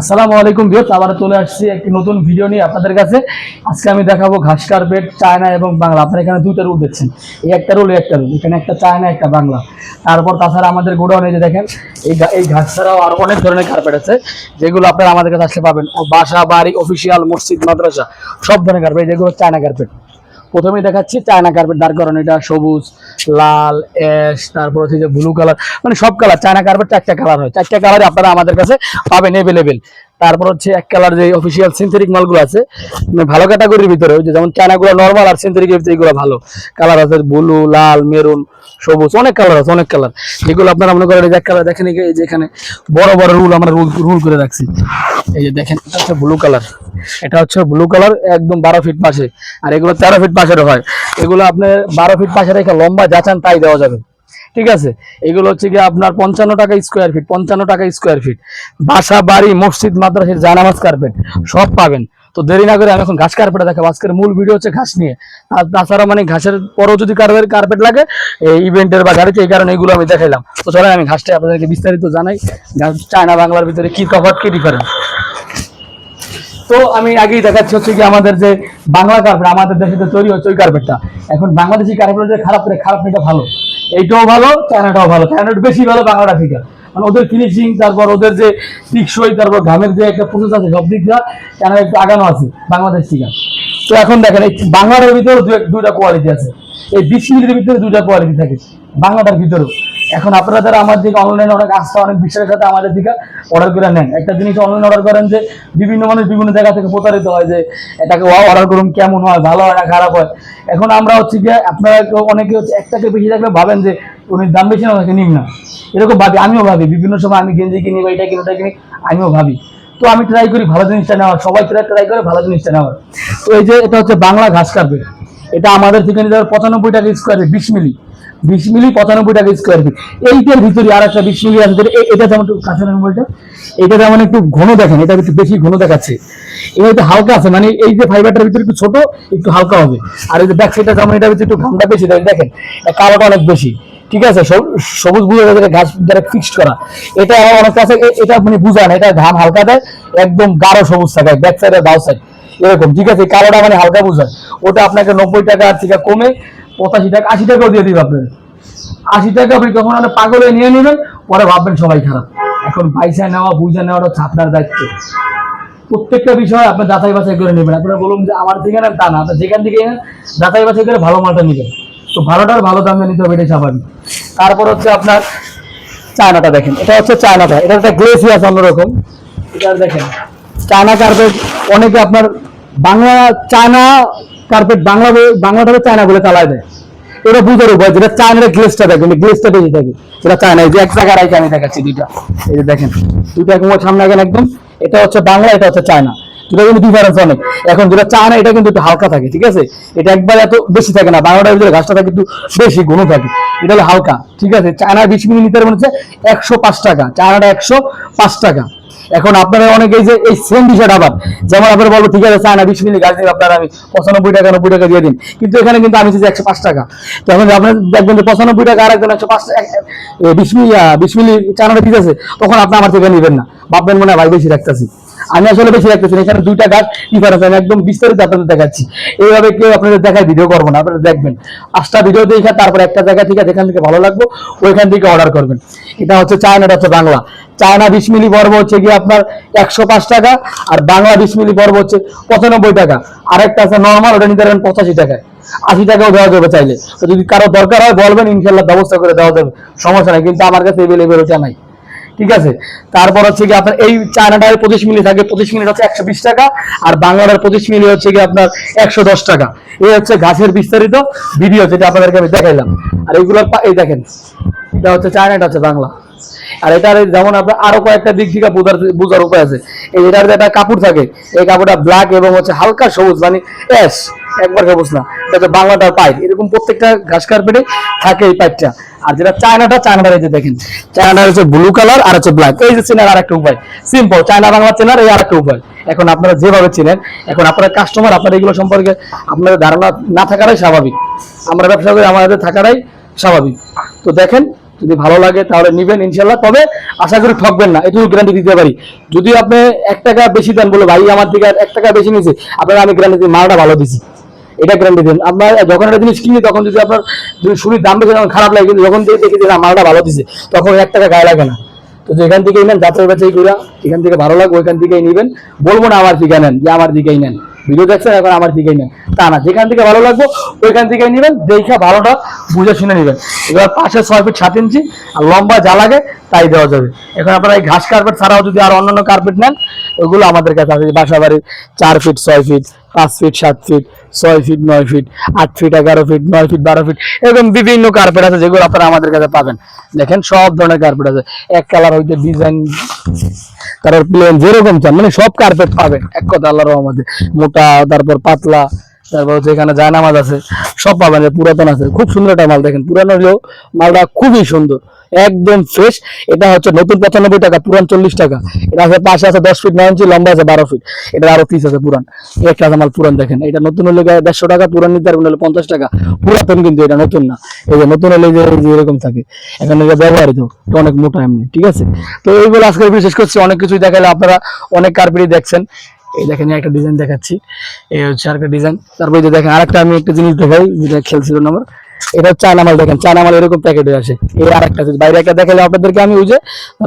আসসালামু আলাইকুম ভিউয়ার্স আবার চলে আসছি একটি নতুন ভিডিও নিয়ে আপনাদের কাছে। আজকে আমি দেখাবো ঘাস কার্পেট, চায়না এবং বাংলা। আপনারা এখানে দুইটা রুল দেখছেন। এই একটা রুল একটা রুল। এখানে একটা চায়না, একটা বাংলা। তারপর তাছাড়া আমাদের গোডাউনে যে দেখেন, এই এই ঘাস ছাড়াও আরও অনেক ধরনের কার্পেট আছে, যেগুলো আপনারা আমাদের কাছে আসলে পাবেন। বাসা, বাড়ি, অফিসিয়াল, মসজিদ, মাদ্রাসা, সব ধরনের কার্পেট। যেগুলো চায়না কার্পেট। প্রথমেই দেখাচ্ছি চায়না কার্পেট দাঁড় করানো, এটা সবুজ, লাল অ্যাশ তারপর হচ্ছে যে ব্লু কালার মানে সব কালার চায়না কার্পেট চারটা কালার হয়। চারটা কালারে আপনারা আমাদের কাছে পাবেন এভেলেবেল তারপর হচ্ছে এক কালার যে অফিসিয়াল সিনথেটিক মালগুলো আছে মানে ভালো ক্যাটাগরির ভিতরে ওই যেমন চায়নাগুলো নর্মাল আর সিনথেটিকের ভিতরে এগুলো ভালো। কালার আছে ব্লু লাল মেরুন সবুজ, অনেক কালার আছে, অনেক কালার যেগুলো আপনারা মনে করেন এক কালার দেখেন এই যে এখানে বড় বড় রুল আমরা রুল রুল করে রাখছি। এই যে দেখেন, এটা হচ্ছে ব্লু কালার এটা হচ্ছে ব্লু কালার একদম বারো ফিট পাশে। আর এগুলো তেরো ফিট পাশের হয়। এগুলো আপনি বারো ফিট পাশে রেখে লম্বা যাচান তাই দেওয়া যাবে। ঠিক আছে? এগুলো হচ্ছে কি আপনার পঞ্চান্ন টাকা স্কোয়ার ফিট পঞ্চান্ন টাকা স্কোয়ার ফিট বাসা, বাড়ি, মসজিদ, মাদ্রাসের জানামাজ কার্পেট, সব পাবেন। তো দেরি না করে আমি এখন ঘাস কার্পেটে দেখাবো। আজকের মূল ভিডিও হচ্ছে ঘাস নিয়ে। আর তাছাড়া মানে ঘাসের পরও যদি কার্পেট কার্পেট লাগে, এই ইভেন্টের বা গাড়িতে এই কারণে এগুলো আমি দেখাইলাম। তো চলেন আমি ঘাসটা আপনাদেরকে বিস্তারিত জানাই। চায়না বাংলার ভিতরে কি তফাৎ, কি ডিফারেন্স তো আমি আগেই দেখাচ্ছি হচ্ছে কি আমাদের যে বাংলা কার্পেট আমাদের দেশে যে তৈরি হচ্ছে ওই কার্পেটটা এখন বাংলাদেশি কার্পেট যে খারাপ করে খারাপ এটা ভালো। এইটাও ভালো, চায়নাটাও ভালো। চায়নাটা বেশি ভালো, বাংলাটা থেকে মানে ওদের ফিনিশিং তারপর ওদের যে টিকসই, তারপর ঘামের যে একটা প্রসেস আছে, সব দিক দিয়ে চায়না একটু আগানো আছে, বাংলাদেশ থেকে। তো এখন দেখেন, এই বাংলাটার ভিতরে দুইটা কোয়ালিটি আছে। এই বিশ মিনিটের ভিতরে দুইটা কোয়ালিটি থাকে, বাংলাটার ভিতরেও। এখন আপনারা যারা আমার দিকে অনলাইনে অনেক আস্থা অনেক বিশ্বাসের সাথে আমাদের দিকে অর্ডার করে নেন। একটা জিনিস অনলাইন অর্ডার করেন যে, বিভিন্ন মানুষ বিভিন্ন জায়গা থেকে প্রতারিত হয় যে, এটাকে অর্ডার করুন, কেমন হয়, ভালো হয় না খারাপ হয়। এখন আমরা হচ্ছে গিয়ে, আপনারা অনেকে হচ্ছে একটাকে বেশি থাকলে ভাবেন যে, উনি দাম বেশি না নিম না। এরকম ভাবি, আমিও ভাবি, বিভিন্ন সময় আমি গেঞ্জি কিনি বা এটা কিনি, ওটা কিনি, আমিও ভাবি। তো আমি ট্রাই করি ভালো জিনিসটা নেওয়ার, সবাই ট্রাই ট্রাই করে ভালো জিনিসটা নেওয়ার। তো এই যে, এটা হচ্ছে বাংলা ঘাস কার্পেট এটা আমাদের থেকে নিতে পঁচানব্বই টাকা স্কোয়ারে বিশ মিলি। বিশ মিলি পঁচানব্বই টাকা স্কোয়ার ফিট এইটার ভিতরে আর একটা বিশ মিলি আছে। এটা যেমন একটু কাছে বলটা, এটা যেমন একটু ঘন দেখেন, এটা একটু বেশি ঘন দেখাচ্ছে। এটা একটু হালকা আছে মানে এই যে ফাইবারটার ভিতরে একটু ছোট, একটু হালকা হবে। আর এই যে ব্যাক সাইডটা যেমন এটার ভিতরে একটু ঘামটা বেশি দেখেন দেখেন কালোটা অনেক বেশি। ঠিক আছে? সবুজ বুঝে যাবে ঘাস দ্বারা ফিক্সড করা। এটা আমার অনেক আছে এটা মানে বুঝান, এটা ঘাম হালকা দেয়, একদম গাঢ় সবুজ থাকে ব্যাক সাইড আর বাউ সাইড এরকম, ঠিক আছে? কালোটা মানে হালকা বুঝায়। ওটা আপনাকে নব্বই টাকা থেকে কমে পঁচাশি টাকা, আশি টাকাও দিয়ে দিবে আপনার আশি টাকা আপনি কখন পাগল নিয়ে নেবেন, পরে ভাববেন সবাই খারাপ। এখন পয়সা নেওয়া, বুঝা নেওয়াটা হচ্ছে দায়িত্ব। প্রত্যেকটা বিষয় আপনার যাচাই বাছাই করে নেবেন। আপনারা বলুন যে আমার থেকে নেন তা না যেখান থেকে যাচাই বাছাই করে ভালো মালটা নেবেন। তো ভালোটার ভালো দামে নিতে হবে, এটাই স্বাভাবিক। তারপর হচ্ছে আপনার চায়নাটা দেখেন। এটা হচ্ছে চায়নাটা। এটা একটা গ্লেসি আছে অন্যরকম। এটা দেখেন। চায়না কার্পেট, অনেকে আপনার বাংলা চায়না কার্পেট বাংলা বলে- বাংলাটাকে চায়না বলে চালায় দেয়। এটা বুঝার উপায় যেটা চায়নার গ্লেসটা দেখেন গ্লেসটা বেশি থাকে। এটা চায়না যে এক জায়গায় রাখে আমি দেখাচ্ছি দুইটা। এই যে দেখেন, দুইটা একদম সামনে আগে একদম, এটা হচ্ছে বাংলা, এটা হচ্ছে চায়না দুটা কিন্তু ডিফারেন্স অনেক। এখন যেটা চায়না এটা কিন্তু একটু হালকা থাকে, ঠিক আছে? এটা একবার এত বেশি থাকে না বাংলাটার ভিতরে ঘাসটা থাকে একটু বেশি, ঘন থাকে। এটা হলো হালকা, ঠিক আছে? চায়না বিশ মিলি নিতে মনে হচ্ছে একশো পাঁচ টাকা। চায়নাটা একশো পাঁচ টাকা। এখন আপনারা অনেকে যে এই সেম বিষয়টা আবার, যেমন আপনারা বলব, ঠিক আছে চায় না বিশ মিনিট গাছ দিন আপনারা আমি পঁচানব্বই টাকা, নব্বই টাকা দিয়ে দিন। কিন্তু এখানে কিন্তু আমি চাইছি একশো পাঁচ টাকা। তো এখন আপনার দেখবেন যে পঁচানব্বই টাকা আর একজন একশো পাঁচ বিশ মিলি বিশ মিলি চানাটা পিস আছে, তখন আপনি আমার থেকে নেবেন না। ভাববেন মনে হয়, ভাই, বেশি রাখতেছি। আমি আসলে বেশি রাখতেছি। এখানে দুইটা গাছ ডিফারেন্স আমি একদম বিস্তারিত আপনাদের দেখাচ্ছি। এইভাবে কেউ আপনাদের দেখায় ভিডিও করব না, আপনারা দেখবেন। পাঁচটা ভিডিও দেখে তারপর একটা জায়গা থেকে যেখান থেকে ভালো লাগবে, ওইখান থেকে অর্ডার করবেন। এটা হচ্ছে চায়নাটা হচ্ছে বাংলা। চায়না বিশ মিলি পর্ব হচ্ছে গিয়ে আপনার একশো পাঁচ টাকা, আর বাংলা বিশ মিলি পর্ব হচ্ছে পঁচানব্বই টাকা। আরেকটা আছে নর্মাল ওটা নিতে পারেন পঁচাশি টাকায়। আশি টাকাও দেওয়া যাবে চাইলে। যদি কারও দরকার হয় বলবেন ইনশাল্লাহ ব্যবস্থা করে দেওয়া যাবে। সমস্যা নাই, কিন্তু আমার কাছে এভেলেবেল ওটা নাই। ঠিক আছে? তারপর হচ্ছে কি আপনার এই চায়নাটার পঁচিশ মিলি থাকে, পঁচিশ মিনিট হচ্ছে একশো বিশ টাকা, আর বাংলাটার পঁচিশ মিলি হচ্ছে কি আপনার একশো দশ টাকা। এই হচ্ছে ঘাসের বিস্তারিত ভিডিও যেটা আপনাদেরকে আমি দেখাইলাম। আর এইগুলোর এই দেখেন, এটা হচ্ছে চায়নাটা হচ্ছে বাংলা। আর এটার যেমন আপনার আরও কয়েকটা দিক থেকে বোঝার বোঝার উপায় আছে। এটার একটা কাপড় থাকে, এই কাপড়টা ব্ল্যাক এবং হচ্ছে হালকা সবুজ মানে অ্যাশ একবার সবুজ না, এটা বাংলাটার পাইপ। এরকম প্রত্যেকটা ঘাস কার্পেটে থাকে এই পাইপটা। আর যেটা চায়নাটা চায়নাটা এই যে দেখেন। চায়নাটা হচ্ছে ব্লু কালার আর হচ্ছে ব্ল্যাক এই যে চেনার আরেকটা উপায়। সিম্পল চায়না বাংলা চেনার এই আরেকটা উপায়। এখন আপনারা যেভাবে এখন আপনারা কাস্টমার আপনার এগুলো সম্পর্কে আপনাদের ধারণা না স্বাভাবিক। আমরা ব্যবসা করি, আমাদের স্বাভাবিক। তো দেখেন, যদি ভালো লাগে তাহলে নিবেন ইনশাল্লাহ তবে আশা করি ঠকবেন না, এটুকু গ্যারান্টি দিতে পারি। যদি আপনি এক টাকা বেশি দেন বলে, ভাই, আমার আর এক টাকা বেশি নিয়েছে, আপনার আমি গ্যারান্টি মালটা ভালো দিছি। এটা গ্যারান্টি দেন আপনার যখন একটা জিনিস কিনি, তখন যদি আপনার যদি শুনি দাম বেশি, তখন খারাপ লাগে। কিন্তু যখন দেখি যে মালটা ভালো দিছে, তখন এক টাকা গায়ে লাগে না। তো যেখান থেকেই নেন যাচাই বাছাই করে, এখান থেকে ভালো লাগবে, ওইখান থেকেই নেবেন। বলব না আমার দিকে নেন, যে আমার দিকেই নেন। ভিডিও দেখছেন, এখন আমার দিকেই নেন। তা না, যেখান থেকে ভালো লাগবে, ওইখান থেকেই নেবেন। দেখা ভালোটা বুঝে শুনে নেবেন। এবার পাশে ছয় ফিট সাত ইঞ্চি, আর লম্বা যা লাগে, তাই দেওয়া যাবে। এখন আপনারা এই ঘাস কার্পেট ছাড়াও যদি আর অন্যান্য কার্পেট নেন, ওগুলো আমাদের কাছে আছে। বাসা বাড়ির চার ফিট ছয় ফিট পাঁচ ফিট সাত ফিট ছয় ফিট নয় ফিট আট ফিট এগারো ফিট নয় ফিট বারো ফিট এরকম বিভিন্ন কার্পেট আছে যেগুলো আপনারা আমাদের কাছে পাবেন। দেখেন সব ধরনের কার্পেট আছে। এক কালার হইতে ডিজাইন তারপর প্লেন যেরকম চান মানে সব কার্পেট পাবেন। এক কথা আল্লাহর রহমতে। মোটা, তারপর পাতলা, তারপর হচ্ছে এখানে জায়নামাজ আছে, সব পাবেন, পুরাতন আছে। খুব সুন্দর একটা মাল দেখেন। পুরানো হলেও মালটা খুবই সুন্দর। একদম ফ্রেশ এটা হচ্ছে নতুন পঁচানব্বই টাকা, পুরান চল্লিশ টাকা। এটা আছে পাশে আছে দশ ফিট নয় লম্বা আছে বারো ফিট এটা আরও পিস আছে পুরান। একটা আছে মাল পুরান, দেখেন। এটা নতুন হলে দেড়শো টাকা, পুরান নিতে পারবেন হলে পঞ্চাশ টাকা। পুরাতন কিন্তু এটা নতুন না। এই যে নতুন হলে এরকম থাকে। এখানে এটা ব্যবহারিত অনেক মোটা এমনি, ঠিক আছে? তো এইগুলো আজকে বিশেষ করছি। অনেক কিছুই দেখালে আপনারা অনেক কার্পেটই দেখছেন। এই দেখেন একটা ডিজাইন দেখাচ্ছি। এই হচ্ছে আরেকটা ডিজাইন তারপরে দেখেন, আরেকটা আমি একটা জিনিস দেখাই, যেটা খেলছিল আমার। এটা চায়না মাল দেখেন চায়না মাল এরকম প্যাকেটে আছে এই আর একটা আছে, বাইরে একটা দেখালে আপনাদেরকে আমি ওই যে,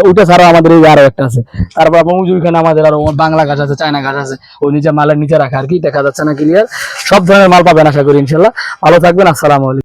ওইটা ছাড়া আমাদের এই আরও একটা আছে। তারপর আপনার ওই ওইখানে আমাদের আরও বাংলা গাছ আছে, চায়না গাছ আছে ওই নিচে মালের নিচে রাখা আর কি, দেখা যাচ্ছে না ক্লিয়ার সব ধরনের মাল পাবেন আশা করি, ইনশাল্লাহ। ভালো থাকবেন, আসসালামু